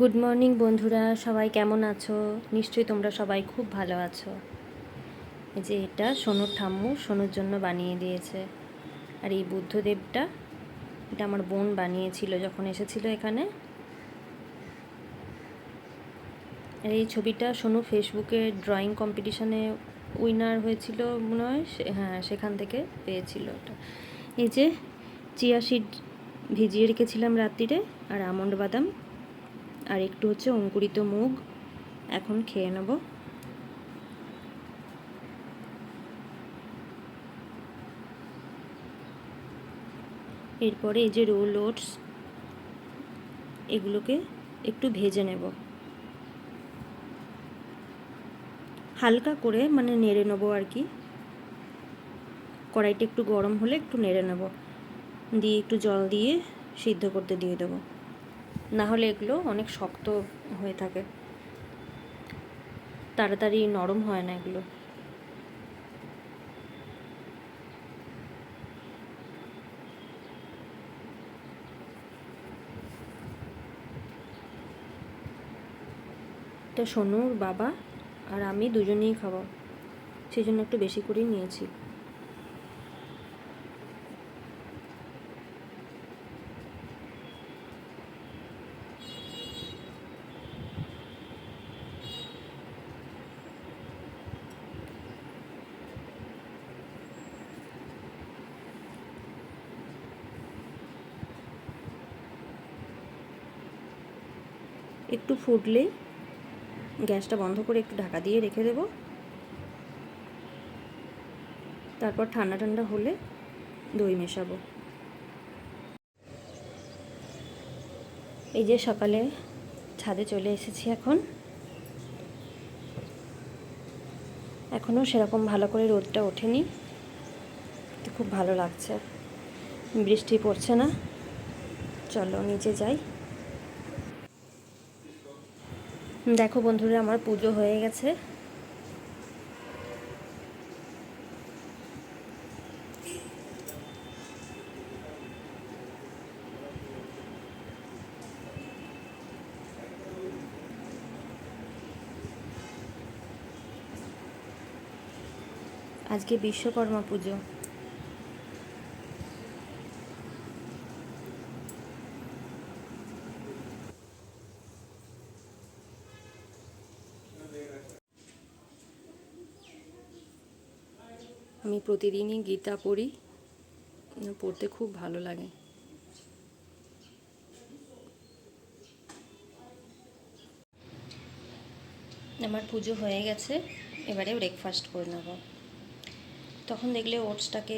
Good morning বন্ধুরা। সবাই কেমন আছো? নিশ্চয়ই তোমরা সবাই খুব ভালো আছো। এই যে এটা সোনুর ঠাম্মু, সোনুর জন্য বানিয়ে দিয়েছে। আর এই বুদ্ধদেবটা, এটা আমার বোন বানিয়েছিল যখন এসেছিল এখানে। আর এই ছবিটা সোনু ফেসবুকে ড্রয়িং কম্পিটিশনে উইনার হয়েছিল মনে হয় হ্যাঁ সেখান থেকে পেয়েছিল ওটা। এই যে, চিয়া সিড ভিজিয়ে রেখেছিলাম রাত্রিরে, আর আমন্ড বাদাম। আর একটু হচ্ছে অঙ্কুরিত মুগ। এখন খেয়ে নেব। এরপরে এই যে রোল ওটস, এগুলোকে একটু ভেজে নেব। হালকা করে মানে নেড়ে নেব আর কি। কড়াইটা একটু গরম হলে একটু নেড়ে নেব। দিয়ে একটু জল দিয়ে সিদ্ধ করতে দিয়ে দেবো। না হলে এগুলো অনেক শক্ত হয়ে থাকে। তাড়াতাড়ি নরম হয় না এগুলো। এটা সোনুর বাবা আর আমি দুজনেই খাব। সেই জন্য একটু বেশি করেই নিয়েছি। একটু ফুটলেই গ্যাসটা বন্ধ করে একটু ঢাকা দিয়ে রেখে দেব। তারপর ঠান্ডা ঠান্ডা হলে দই মেশাবো। এই যে সকালে ছাদে চলে এসেছি এখন। এখনও সেরকম ভালো করে রোদটা ওঠেনি। তো খুব ভালো লাগছে। বৃষ্টি পড়ছে না। চলো নিচে যাই। দেখো বন্ধুরা আমার পুজো হয়ে গেছে। আজকে বিশ্বকর্মা পুজো। আমি প্রতিদিনই গীতা পড়ি। পড়তে খুব ভালো লাগে। আমার পুজো হয়ে গেছে, এবারে ব্রেকফাস্ট করে নেব। তখন দেখলে ওটসটাকে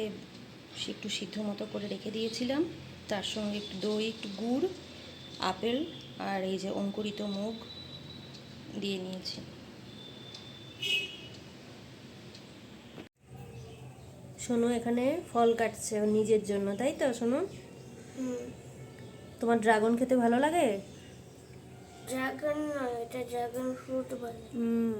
একটু সিদ্ধ মতো করে রেখে দিয়েছিলাম। তার সঙ্গে একটু দই, একটু গুড়, আপেল আর এই যে অঙ্কুরিত মুগ দিয়ে নিয়েছি। শোনো এখানে ফল কাটছে নিজের জন্য তাই তো শোনো তোমার ড্রাগন খেতে ভালো লাগে? ড্রাগন নয় এটা ড্রাগন ফ্রুট বলে। হুম।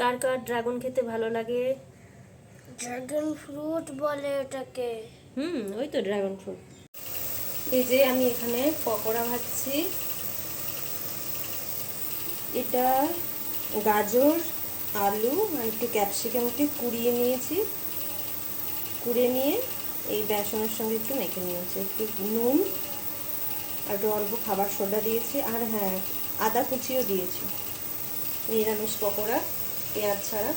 কার কার ড্রাগন খেতে ভালো লাগে? ড্রাগন ফ্রুট বলে এটাকে হুম ওই তো ড্রাগন ফ্রুট। এই যে আমি এখানে পকোড়া ভাজছি। এটা গাজর আলু আর একটু ক্যাপসিকামকে কুড়িয়ে নিয়েছি। কুড়িয়ে নিয়ে এই বেসনের সঙ্গে একটু মেখে নিয়েছি। একটু নুন আর একটু অল্প খাবার সোডা দিয়েছি। আর হ্যাঁ আদা কুচিও দিয়েছি। নিরামিষ পকোড়া। পেঁয়াজ ছাড়া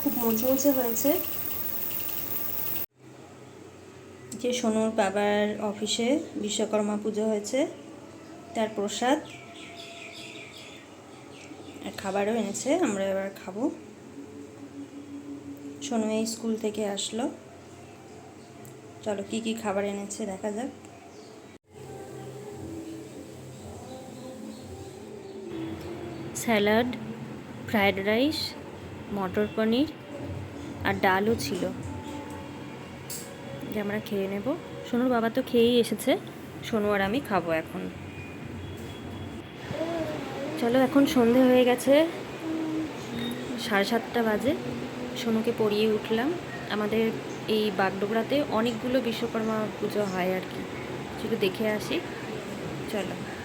খুব মুচমুচে হয়েছে। যে সোনুর বাবার অফিসে বিশ্বকর্মা পুজো হয়েছে, তার প্রসাদ। আর খাবারও এনেছে, আমরা এবার খাব। সোনু এই স্কুল থেকে আসলো। চলো, কি কি খাবার এনেছে দেখা যাক। Salad fried rice, matar paneer আর ডালও ছিল। যে আমরা খেয়ে নেব। সোনুর বাবা তো খেয়েই এসেছে। সোনু আর আমি খাব এখন। চলো, এখন সন্ধে হয়ে গেছে। সাড়ে সাতটা বাজে। সোনুকে পড়িয়ে উঠলাম। আমাদের এই বাগডোগরাতে অনেকগুলো বিশ্বকর্মা পুজো হয় আর কি। শুধু দেখে আসি। চলো।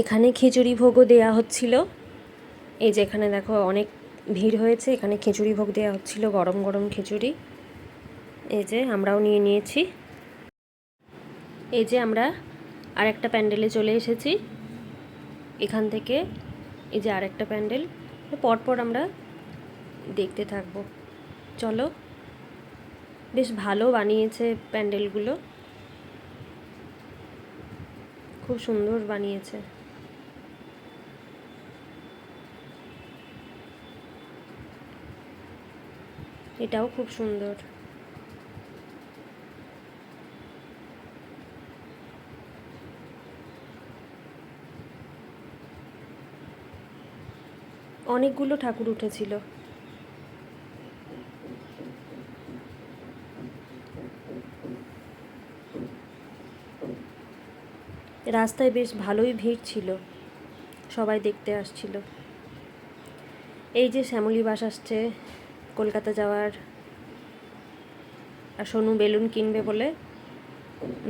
এখানে খিচুড়ি ভোগও দেয়া হচ্ছিল। এই যে এখানে দেখো অনেক ভিড় হয়েছে, এখানে খিচুড়ি ভোগ দেওয়া হচ্ছিল, গরম গরম খিচুড়ি। এই যে আমরাও নিয়ে নিয়েছি। এই যে আমরা আর একটা প্যান্ডেলে চলে এসেছি। এখান থেকে এই যে আরেকটা প্যান্ডেল, পরপর আমরা দেখতে থাকব। চলো, বেশ ভালো বানিয়েছে প্যান্ডেলগুলো। খুব সুন্দর বানিয়েছে। এটাও খুব সুন্দর। অনেকগুলো ঠাকুর উঠেছিল। রাস্তায় বেশ ভালোই ভিড় ছিল। সবাই দেখতে আসছিল। এই যে শ্যামলী বাস আসছে। কলকাতা যাওয়ার, আর সোনু বেলুন কিনবে বলে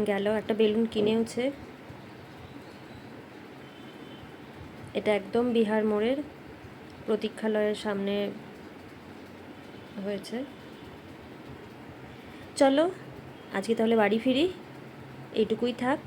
গেল। একটা বেলুন কিনেওছে। এটা একদম বিহার মোড়ের প্রতীক্ষালয়ের সামনে হয়েছে। চলো, আজকে তাহলে বাড়ি ফিরি। এইটুকুই থাক।